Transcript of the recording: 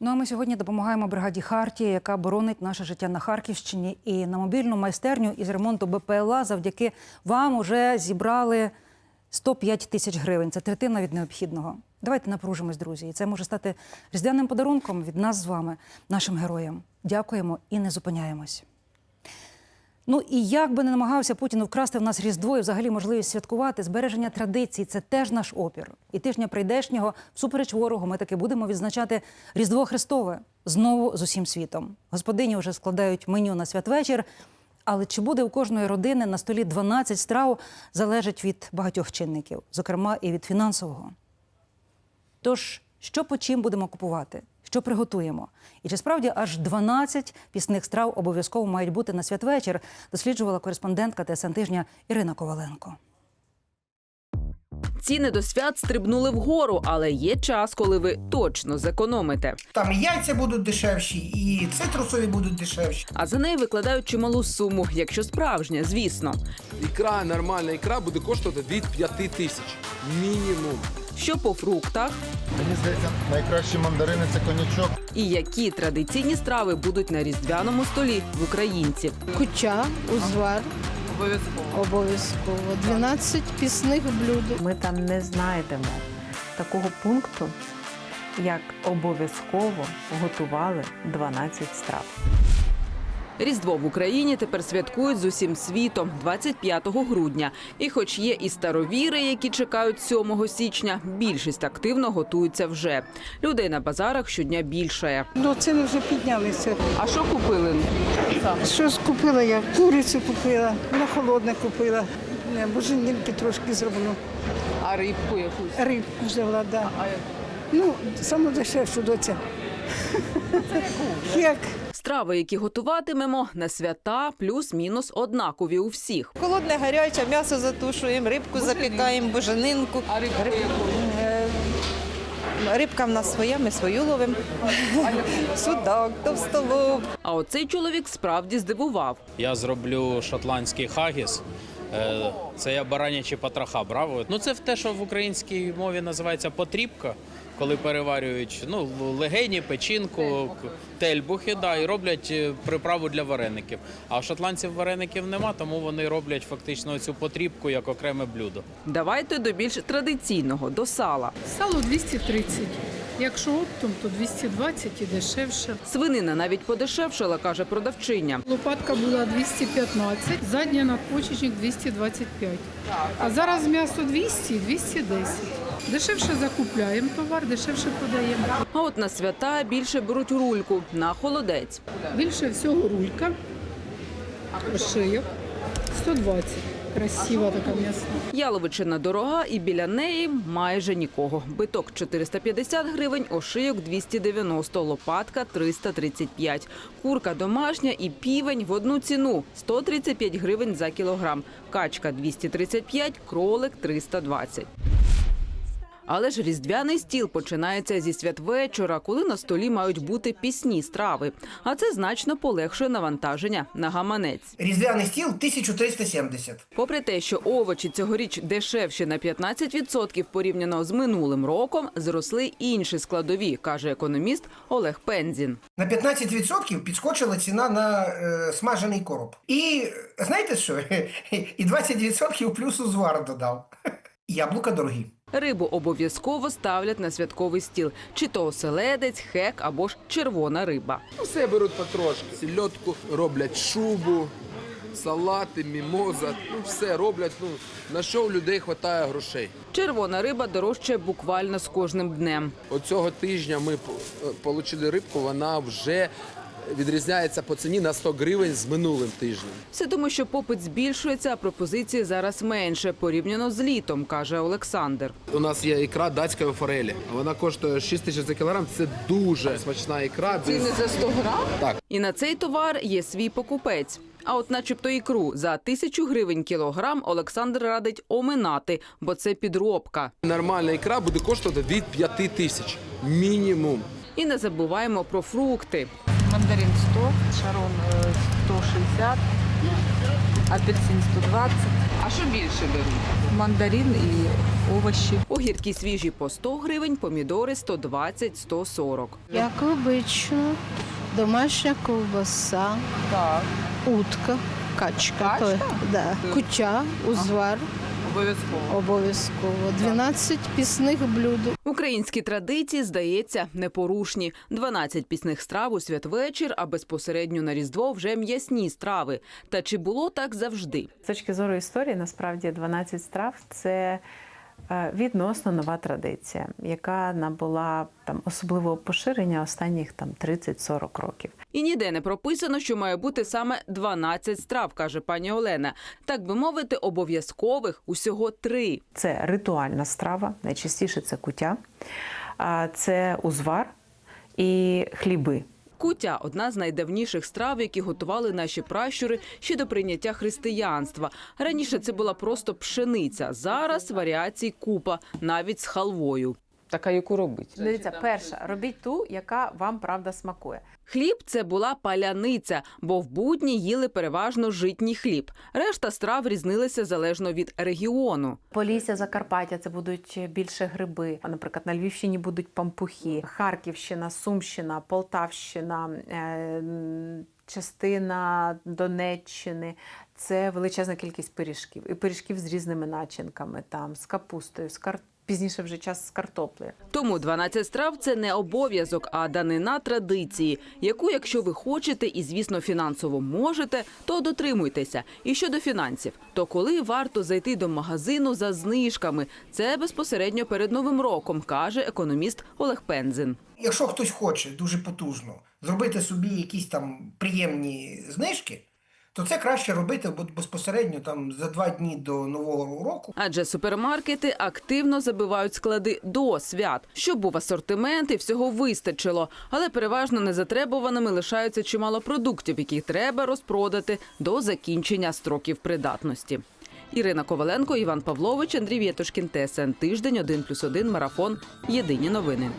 Ну а ми сьогодні допомагаємо бригаді Хартія, яка боронить наше життя на Харківщині. І на мобільну майстерню із ремонту БПЛА завдяки вам уже зібрали 105 тисяч гривень. Це третина від необхідного. Давайте напружимось, друзі. І це може стати різдвяним подарунком від нас з вами, нашим героям. Дякуємо і не зупиняємось. Ну і як би не намагався Путін вкрасти в нас Різдво і взагалі можливість святкувати, збереження традицій це теж наш опір. І тижня прийдешнього, всупереч ворогу, ми таки будемо відзначати Різдво Христове знову з усім світом. Господині вже складають меню на святвечір. Але чи буде у кожної родини на столі 12 страв, залежить від багатьох чинників, зокрема і від фінансового. Тож, що по чим будемо купувати? Що приготуємо? І чи справді аж 12 пісних страв обов'язково мають бути на святвечір, досліджувала кореспондентка ТСН тижня Ірина Коваленко. Ціни до свят стрибнули вгору, але є час, коли ви точно зекономите. Там і яйця будуть дешевші, і цитрусові будуть дешевші. А за неї викладають чималу суму, якщо справжня, звісно. Ікра, нормальна ікра буде коштувати від 5 тисяч. Мінімум. Що по фруктах Мені здається, найкращі мандарини це конячок. і які традиційні страви будуть на різдвяному столі в українців. Куча, узвар. Обов'язково. Обов'язково. 12 пісних блюд. Ми там не знайдемо такого пункту, як обов'язково готували 12 страв. Різдво в Україні тепер святкують з усім світом 25 грудня. І хоч є і старовіри, які чекають 7 січня, більшість активно готуються вже. Людей на базарах щодня більшає. Ну, ціни вже піднялися. А що купили? Що ж купила я? Курицю купила, на холодне купила. Боженінки трошки зроблено. А рибку якусь? Рибку взяла, да. Ну, саме дешевшу доця. Як? Страви, які готуватимемо на свята, плюс-мінус однакові у всіх. Холодне, гаряче, м'ясо затушуємо, рибку запікаємо, буженинку. А рибку Рибка в нас своя, ми свою ловимо. Судак, товстолоб. А оцей чоловік справді здивував. Я зроблю шотландський хагіс. Е, Це я баранячі потроха брав. Ну це те, що в українській мові називається потрібка, коли переварюють ну, легені, печінку, тельбухи, да, і роблять е, приправу для вареників. А у шотландців вареників нема, тому вони роблять фактично цю потрібку як окреме блюдо. Давайте до більш традиційного, до сала. Сало 230. Якщо оптом, то 220 і дешевше. Свинина навіть подешевшала, каже продавчиня. Лопатка була 215, задня надпочечник 225. А зараз м'ясо 200 і 210. Дешевше закупляємо товар, дешевше продаємо. А от на свята більше беруть рульку на холодець. Більше всього рулька, ошийок 120. Красива така м'ясна. Яловичина дорога і біля неї майже нікого. Биток 450 гривень, ошийок 290, лопатка 335. Курка домашня і півень в одну ціну 135 гривень за кілограм. Качка 235, кролик 320. Але ж різдвяний стіл починається зі святвечора, коли на столі мають бути пісні страви. А це значно полегшує навантаження на гаманець. Різдвяний стіл 1370. Попри те, що овочі цьогоріч дешевші на 15% порівняно з минулим роком, зросли інші складові, каже економіст Олег Пензін. На 15% підскочила ціна на е, смажений короб. І знаєте що? І 20% плюс узвар додав. Яблука дорогі. Рибу обов'язково ставлять на святковий стіл, чи то оселедець, хек або ж червона риба. Ну, Все беруть потрошки. Сільотку роблять шубу, салати, мімоза. Ну, все роблять. Ну, на що у людей вистачає грошей. Червона риба дорожчає буквально з кожним днем. Оцього тижня ми отримали рибку, вона вже відрізняється по ціні на 100 гривень з минулим тижнем. Все тому, що попит збільшується, а пропозиції зараз менше порівняно з літом, каже Олександр. У нас є ікра датської форелі. Вона коштує 6 тисяч за кілограм. Це дуже смачна ікра. Ціни за 100 грам? Так. І на цей товар є свій покупець. А от, начебто, ікру за тисячу гривень кілограм Олександр радить оминати, бо це підробка. Нормальна ікра буде коштувати від 5 тисяч. Мінімум. І не забуваємо про фрукти. Мандарин 100, шарон е, 160, Апельсин 120, А що більше беруть? мандарин і овочі. Огірки свіжі по 100 гривень, помідори 120-140. Як обично, домашня ковбаса, Так, утка, качка, Качка? Да. кутя, узвар обов'язково. обов'язково. 12 пісних блюд. Українські традиції, здається, непорушні. 12 пісних страв у святвечір, а безпосередньо на Різдво вже м'ясні страви. Та чи було так завжди? З точки зору історії, насправді 12 страв це відносно нова традиція, яка набула там особливого поширення останніх там 30-40 років. І ніде не прописано, що має бути саме 12 страв, каже пані Олена. Так би мовити, обов'язкових усього три. Це ритуальна страва, найчастіше це куття, а це узвар і хліби. Кутя одна з найдавніших страв, які готували наші пращури ще до прийняття християнства. Раніше це була просто пшениця. Зараз варіацій купа, навіть з халвою. Так, а яку робити? Дивіться, перша робіть ту, яка вам правда смакує. Хліб це була паляниця, бо в будні їли переважно житній хліб. Решта страв різнилися залежно від регіону. Полісся, Закарпаття це будуть більше гриби. А, Наприклад, на Львівщині будуть пампухи, Харківщина, Сумщина, Полтавщина, е, частина Донеччини. Це величезна кількість пиріжків. І пиріжків з різними начинками, там з капустою, з кар... пізніше вже час з картоплею. Тому 12 страв це не обов'язок, а данина традиції, яку, якщо ви хочете і, звісно, фінансово можете, то дотримуйтеся. І щодо фінансів, то коли варто зайти до магазину за знижками, це безпосередньо перед новим роком, каже економіст Олег Пензин. Якщо хтось хоче дуже потужно зробити собі якісь там приємні знижки, то це краще робити безпосередньо там за два дні до нового року. Адже супермаркети активно забивають склади до свят, щоб був асортимент і всього вистачило. Але переважно незатребуваними лишаються чимало продуктів, які треба розпродати до закінчення строків придатності. Ірина Коваленко, Іван Павлович, Андрій Вєтушкін, ТСН Тиждень, 1+,1, Марафон. Єдині новини.